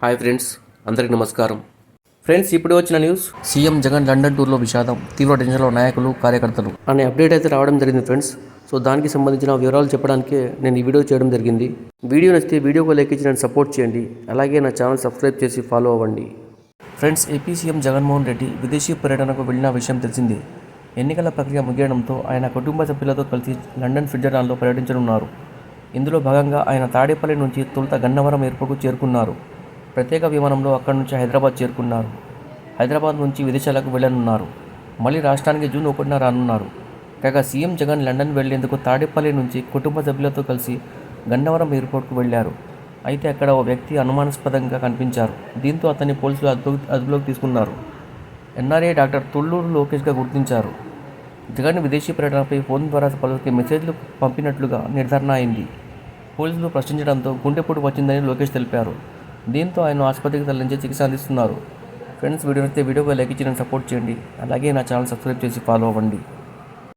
Hi friends అందరికీ నమస్కారం. Friends ఇప్పుడు వచ్చిన న్యూస్. సీఎం జగన్ లండన్ టూర్లో విషాదం తీవ్ర టెన్షన్లో నాయకులు కార్యకర్తలు. అనే అప్డేట్ అయితే రావడం జరిగింది ఫ్రెండ్స్. సో దానికి సంబంధించిన వివరాలు చెప్పడానికే నేను ఈ వీడియో చేయడం జరిగింది. వీడియో నచ్చితే వీడియోకి లైక్ ఇచ్చి నన్ను సపోర్ట్ చేయండి. అలాగే నా ఛానల్ సబ్స్క్రైబ్ చేసి ఫాలో అవ్వండి. Friends A P C M Jaganmohan Reddy విదేశీ పర్యటనకు వెళ్ళిన విషయం తెలిసిందే. ఎన్నికల ప్రక్రియ ముగియడంతో ఆయన కుటుంబ సభ్యులతో కలిసి లండన్ స్విట్జర్లాండ్లో పర్యటించనున్నారు. ఇందులో భాగంగా ఆయన తాడేపల్లి నుంచి తొలుత గన్నవరం ఎయిర్పోర్ట్కు చేరుకున్నారు. ప్రత్యేక విమానంలో అక్కడి నుంచి హైదరాబాద్ చేరుకున్నారు. హైదరాబాద్ నుంచి విదేశాలకు వెళ్ళనున్నారు మళ్ళీ రాష్ట్రానికి జూన్ ఒకటిన రానున్నారు. కాగా సీఎం జగన్ లండన్ వెళ్ళేందుకు తాడేపల్లి నుంచి కుటుంబ సభ్యులతో కలిసి గన్నవరం ఎయిర్పోర్ట్కు వెళ్ళారు అయితే అక్కడ ఓ వ్యక్తి అనుమానాస్పదంగా కనిపించారు. దీంతో అతన్ని పోలీసులు అదుపు అదుపులోకి తీసుకున్నారు. ఎన్ఆర్ఏ డాక్టర్ తుళ్ళూరు లోకేష్గా గుర్తించారు. జగన్ విదేశీ పర్యటనపై ఫోన్ ద్వారా పలువురికి మెసేజ్లు పంపినట్లుగా నిర్ధారణ అయింది. పోలీసులు ప్రశ్నించడంతో గుండెపోటు వచ్చిందని లోకేష్ తెలిపారు. దీంతో ఆయన ఆసుపత్రికి తరలించి చికిత్స అందిస్తున్నారు. ఫ్రెండ్స్ వీడియో నచ్చితే వీడియోకి లైక్ ఇచ్చి సపోర్ట్ చేయండి. అలాగే నా ఛానల్ సబ్స్క్రైబ్ చేసి ఫాలో అవ్వండి.